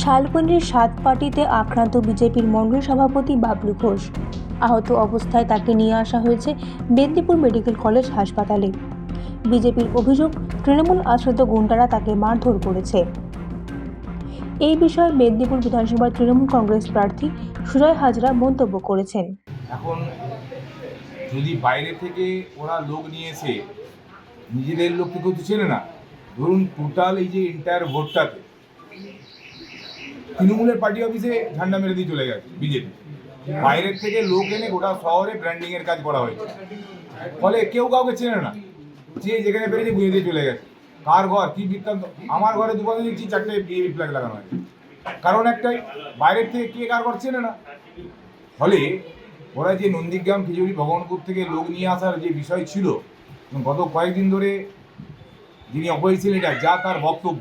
শালবনির সাত পার্টিতে আক্রান্ত বিজেপির মণ্ডল সভাপতি বাবলু ঘোষ। আহত অবস্থায় তাকে নিয়ে আসা হয়েছে মেদিনীপুর মেডিকেল কলেজ হাসপাতালে। বিজেপির অভিযোগ, তৃণমূল আশ্রিত গুন্ডারা তাকে মারধর করেছে। এই বিষয়ে মেদিনীপুর বিধানসভার তৃণমূল কংগ্রেস প্রার্থী সুজয় হাজরা মন্তব্য করেছেন। এখন যদি বাইরে থেকে ওরা লোক নিয়ে এসে নিজেদের লোককে কেউ চেনে না। ধরুন টোটাল এই যে এন্টায়ার ভোটটাতে তৃণমূলের পার্টি অফিসে ঝান্ডা মেরে দিয়ে চলে গেছে, বিজেপি। বাইরের থেকে লোক এনে গোটা শহরে ব্র্যান্ডিং এর কাজ করা হয়েছে। ফলে কেউ কাউকে চেনে না, যে যেখানে পেরেছে বুঝে দিয়ে চলে গেছে। কার ঘর, কি বৃত্তান্ত? আমার ঘরে দুপাশে দেখছি চারটে বিএবি ফ্ল্যাগ লাগানো হয়েছে কারণ একটাই, বাইরের থেকে কে কার ঘর চেনে না? ফলে ওরা যে নন্দীগ্রাম, খিচুড়ি, ভগবানপুর থেকে লোক নিয়ে আসার যে বিষয় ছিল গত কয়েকদিন ধরে যিনি অপোজিশন লিডার যা তার বক্তব্য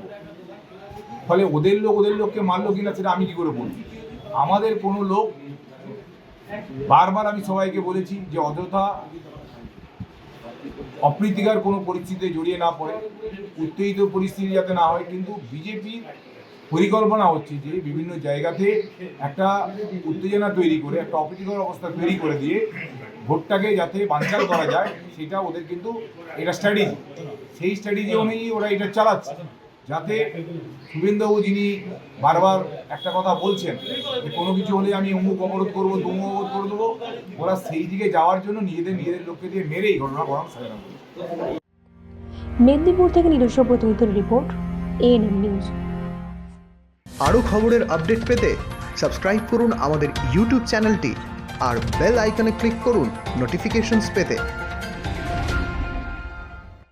ফলে ওদের লোক, ওদের লোককে মারলো কিনা সেটা আমি কি করে বলছি আমাদের কোনো লোক, বারবার আমি সবাইকে বলেছি যে অযথা অপ্রীতিকর কোনো পরিস্থিতিতে জড়িয়ে না পড়ে, উত্তেজিত পরিস্থিতি যাতে না হয়। কিন্তু বিজেপির পরিকল্পনা হচ্ছে যে বিভিন্ন জায়গাতে একটা উত্তেজনা তৈরি করে, একটা অপ্রীতিকর অবস্থা তৈরি করে দিয়ে ভোটটাকে যাতে বানচাল করা যায়, সেটা ওদের কিন্তু এটা স্ট্র্যাটেজি সেই স্ট্র্যাটেজি অনুযায়ী ওরা এটা চালাচ্ছে। যাতে শুভেন্দুবাবু যিনি বারবার একটা কথা বলছেন যে কোনো কিছু হলে আমি অমুক অবরোধ করব তমুক অবরোধ করে দেবো ওরা সেই দিকে যাওয়ার জন্য নিজেদের নিজেদের লোককে দিয়ে মেরেই ঘটনা বরং সাজানো মেদিনীপুর থেকে নিজস্ব প্রতিনিধির রিপোর্ট এএনএম নিউজ আরও খবরের আপডেট পেতে সাবস্ক্রাইব করুন আমাদের ইউটিউব চ্যানেলটি আর বেল আইকনে ক্লিক করুন নোটিফিকেশনস পেতে।